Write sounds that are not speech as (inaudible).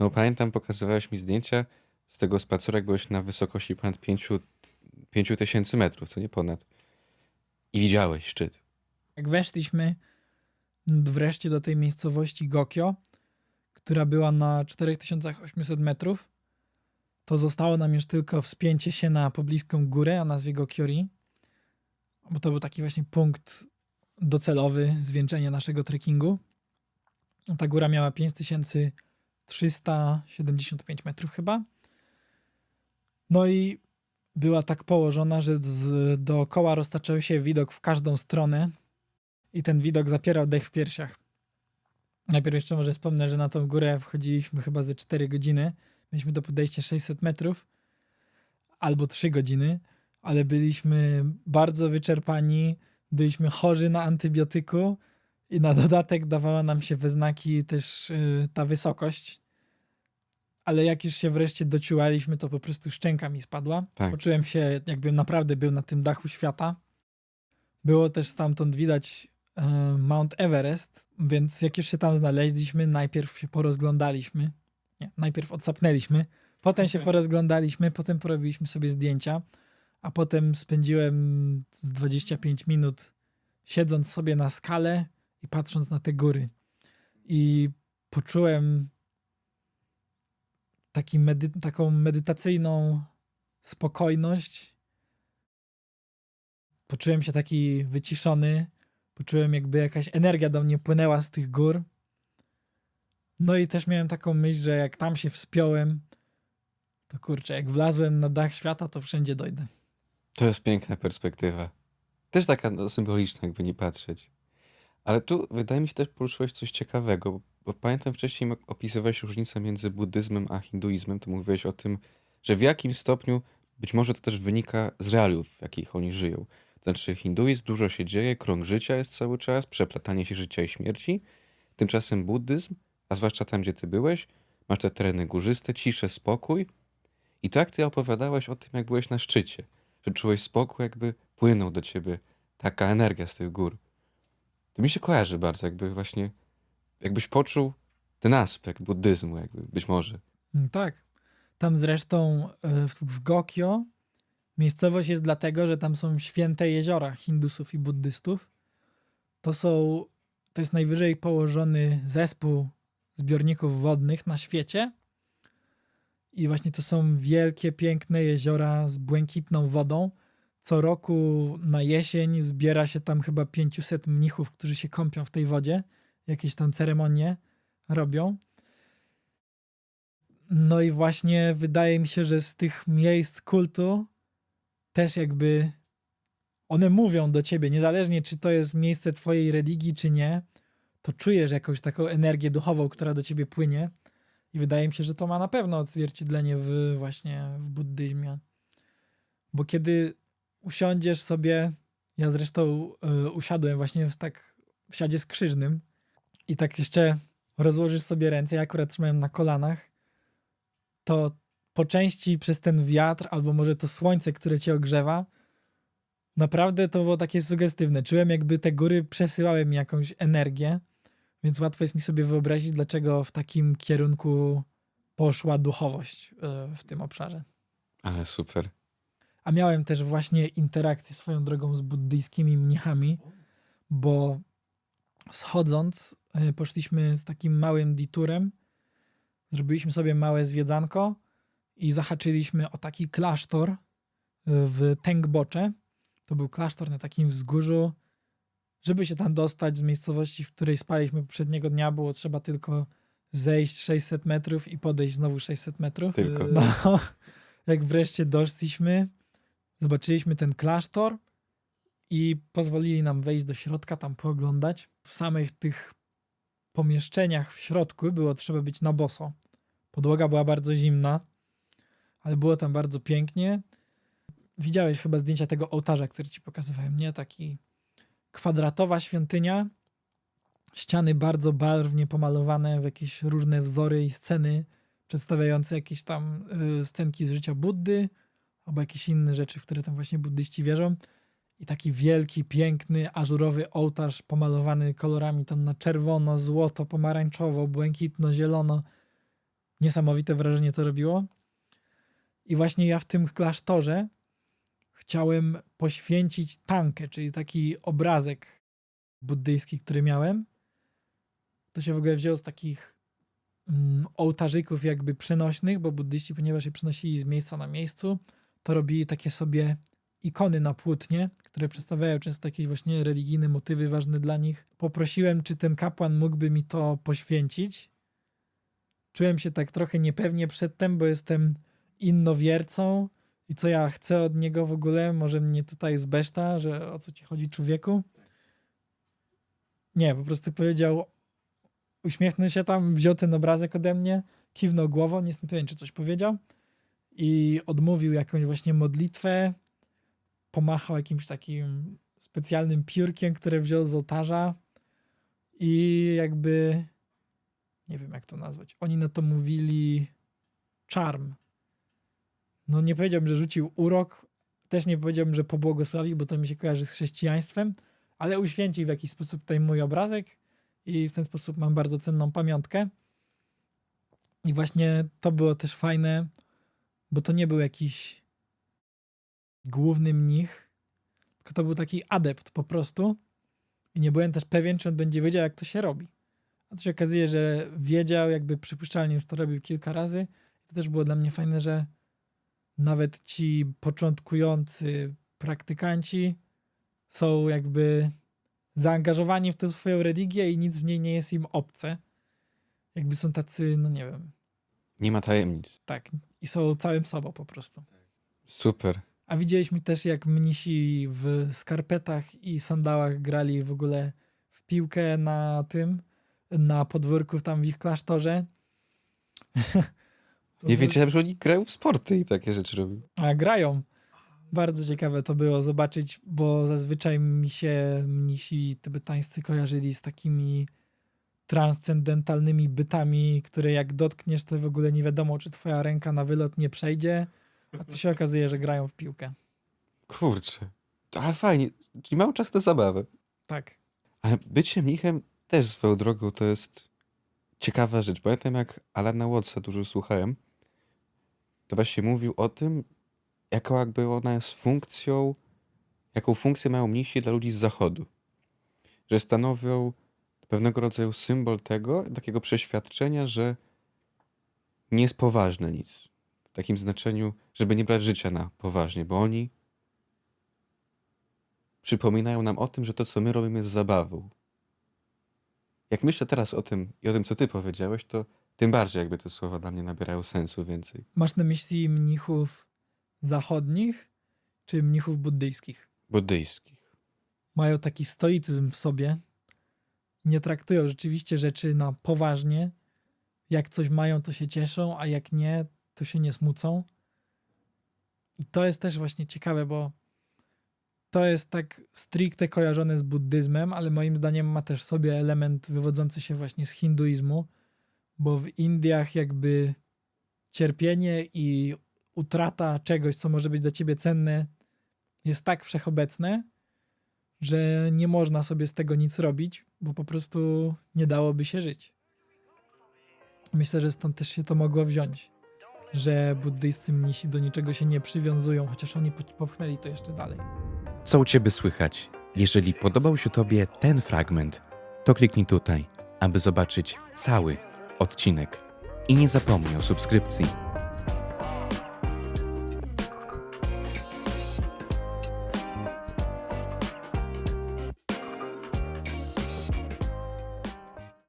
No pamiętam, pokazywałeś mi zdjęcia z tego spaceru, jak byłeś na wysokości ponad 5 tysięcy metrów, co nie ponad. I widziałeś szczyt. Jak weszliśmy wreszcie do tej miejscowości Gokyo, która była na 4800 metrów, to zostało nam już tylko wspięcie się na pobliską górę o nazwie Gokyori, bo to był taki właśnie punkt docelowy, zwieńczenie naszego trekkingu. Ta góra miała 5375 metrów chyba. No i była tak położona, że z, dookoła roztaczał się widok w każdą stronę i ten widok zapierał dech w piersiach. Najpierw jeszcze może wspomnę, że na tą górę wchodziliśmy chyba ze 4 godziny. Mieliśmy do podejścia 600 metrów albo 3 godziny, ale byliśmy bardzo wyczerpani, byliśmy chorzy na antybiotyku i na dodatek dawała nam się we znaki też y, ta wysokość. Ale jak już się wreszcie dociułaliśmy, to po prostu szczęka mi spadła. Tak. Poczułem się, jakbym naprawdę był na tym dachu świata. Było też stamtąd widać e, Mount Everest, więc jak już się tam znaleźliśmy, najpierw się porozglądaliśmy. Nie, najpierw odsapnęliśmy, potem się porozglądaliśmy, potem porobiliśmy sobie zdjęcia, a potem spędziłem z 25 minut siedząc sobie na skale i patrząc na te góry. I poczułem taki medy- taką medytacyjną spokojność. Poczułem się taki wyciszony. Poczułem, jakby jakaś energia do mnie płynęła z tych gór. No i też miałem taką myśl, że jak tam się wspiąłem, to kurczę, jak wlazłem na dach świata, to wszędzie dojdę. To jest piękna perspektywa. Też taka no, symboliczna, jakby nie patrzeć. Ale tu wydaje mi się też poruszyłeś coś ciekawego, bo, pamiętam wcześniej jak opisywałeś różnicę między buddyzmem a hinduizmem, to mówiłeś o tym, że w jakim stopniu być może to też wynika z realiów, w jakich oni żyją. To znaczy hinduizm dużo się dzieje, krąg życia jest cały czas, przeplatanie się życia i śmierci. Tymczasem buddyzm, a zwłaszcza tam, gdzie ty byłeś, masz te tereny górzyste, ciszę, spokój. I to jak ty opowiadałeś o tym, jak byłeś na szczycie, że czułeś spokój, jakby płynął do ciebie taka energia z tych gór. To mi się kojarzy bardzo, jakby właśnie, jakbyś poczuł ten aspekt buddyzmu, jakby, być może. Mm, Tak. Tam zresztą e, w, w Gokyo miejscowość jest dlatego, że tam są święte jeziora hindusów i buddystów. To są, to jest najwyżej położony zespół zbiorników wodnych na świecie. I właśnie to są wielkie, piękne jeziora z błękitną wodą. Co roku na jesień zbiera się tam chyba 500 mnichów, którzy się kąpią w tej wodzie. Jakieś tam ceremonie robią. No i właśnie wydaje mi się, że z tych miejsc kultu też jakby one mówią do ciebie, niezależnie czy to jest miejsce twojej religii, czy nie, to czujesz jakąś taką energię duchową, która do ciebie płynie. I wydaje mi się, że to ma na pewno odzwierciedlenie w właśnie w buddyzmie. Bo kiedy usiądziesz sobie, ja zresztą y, usiadłem właśnie w tak w siadzie skrzyżnym i tak jeszcze rozłożysz sobie ręce, ja akurat trzymałem na kolanach, to po części przez ten wiatr, albo może to słońce, które cię ogrzewa, naprawdę to było takie sugestywne. Czułem, jakby te góry przesyłały mi jakąś energię, więc łatwo jest mi sobie wyobrazić, dlaczego w takim kierunku poszła duchowość y, w tym obszarze. Ale super. A miałem też właśnie interakcję swoją drogą z buddyjskimi mnichami, bo schodząc, y, poszliśmy z takim małym diturem, zrobiliśmy sobie małe zwiedzanko i zahaczyliśmy o taki klasztor y, w Tengbocze. To był klasztor na takim wzgórzu. Żeby się tam dostać z miejscowości, w której spaliśmy poprzedniego dnia, było trzeba tylko zejść 600 metrów i podejść znowu 600 metrów. Tylko. No, (laughs) jak wreszcie doszliśmy, zobaczyliśmy ten klasztor i pozwolili nam wejść do środka, tam pooglądać. W samych tych pomieszczeniach w środku było trzeba być na boso. Podłoga była bardzo zimna, ale było tam bardzo pięknie. Widziałeś chyba zdjęcia tego ołtarza, który ci pokazywałem, nie? Taki kwadratowa świątynia, ściany bardzo barwnie pomalowane w jakieś różne wzory i sceny przedstawiające jakieś tam y, scenki z życia Buddy albo jakieś inne rzeczy, w które tam właśnie buddyści wierzą. I taki wielki, piękny, ażurowy ołtarz pomalowany kolorami tam na czerwono, złoto, pomarańczowo, błękitno, zielono. niesamowite wrażenie to robiło. I właśnie ja w tym klasztorze chciałem poświęcić tankę, czyli taki obrazek buddyjski, który miałem. To się w ogóle wzięło z takich mm, ołtarzyków jakby przenośnych, bo buddyści, ponieważ je przenosili z miejsca na miejscu, to robili takie sobie ikony na płótnie, które przedstawiają często jakieś właśnie religijne motywy ważne dla nich. Poprosiłem, czy ten kapłan mógłby mi to poświęcić. Czułem się tak trochę niepewnie przedtem, bo jestem innowiercą i co ja chcę od niego w ogóle, może mnie tutaj zbeszta, że o co ci chodzi człowieku. Nie, po prostu powiedział, uśmiechnął się tam, wziął ten obrazek ode mnie, kiwnął głową, nie jestem pewien, czy coś powiedział i odmówił jakąś właśnie modlitwę, pomachał jakimś takim specjalnym piórkiem, które wziął z ołtarza i jakby nie wiem jak to nazwać. Oni na to mówili charm. No nie powiedziałbym, że rzucił urok, też nie powiedziałbym, że pobłogosławił, bo to mi się kojarzy z chrześcijaństwem, ale uświęcił w jakiś sposób tutaj mój obrazek i w ten sposób mam bardzo cenną pamiątkę. I właśnie to było też fajne, bo to nie był jakiś główny mnich, tylko to był taki adept po prostu. I nie byłem też pewien, czy on będzie wiedział, jak to się robi. A to się okazuje, że wiedział, jakby przypuszczalnie już to robił kilka razy. I to też było dla mnie fajne, że nawet ci początkujący praktykanci są jakby zaangażowani w tę swoją religię i nic w niej nie jest im obce. Jakby są tacy, no nie wiem, Nie ma tajemnic. tak, i są całym sobą po prostu. Super. A widzieliśmy też, jak mnisi w skarpetach i sandałach grali w ogóle w piłkę na tym, na podwórku tam w ich klasztorze. To (laughs) Nie wiedziałem, że oni grają w sporty i takie rzeczy robią. A grają. Bardzo ciekawe to było zobaczyć, bo zazwyczaj mi się mnisi tybetańscy kojarzyli z takimi transcendentalnymi bytami, które jak dotkniesz, to w ogóle nie wiadomo, czy twoja ręka na wylot nie przejdzie, a tu się okazuje, że grają w piłkę. Kurczę. Ale fajnie. Czyli mają czas na zabawę. Tak. Ale bycie mnichem też swoją drogą to jest ciekawa rzecz. Pamiętam jak Alana Wattsa dużo słuchałem, to właśnie mówił o tym, jaką jakby ona jest funkcją, jaką funkcję mają mnisi dla ludzi z zachodu. Że stanowią pewnego rodzaju symbol tego, takiego przeświadczenia, że nie jest poważne nic. W takim znaczeniu, żeby nie brać życia na poważnie, bo oni przypominają nam o tym, że to, co my robimy, jest zabawą. Jak myślę teraz o tym i o tym, co ty powiedziałeś, to tym bardziej jakby te słowa dla mnie nabierają sensu więcej. Masz na myśli mnichów zachodnich czy mnichów buddyjskich? Buddyjskich. Mają taki stoicyzm w sobie. Nie traktują rzeczywiście rzeczy na poważnie. Jak coś mają, to się cieszą, a jak nie, to się nie smucą. I to jest też właśnie ciekawe, bo to jest tak stricte kojarzone z buddyzmem, ale moim zdaniem ma też sobie element wywodzący się właśnie z hinduizmu, bo w Indiach jakby cierpienie i utrata czegoś, co może być dla ciebie cenne, jest tak wszechobecne, że nie można sobie z tego nic robić, bo po prostu nie dałoby się żyć. Myślę, że stąd też się to mogło wziąć, że buddyjscy mnisi do niczego się nie przywiązują, chociaż oni po- popchnęli to jeszcze dalej. Co u ciebie słychać? Jeżeli podobał się tobie ten fragment, to kliknij tutaj, aby zobaczyć cały odcinek. I nie zapomnij o subskrypcji.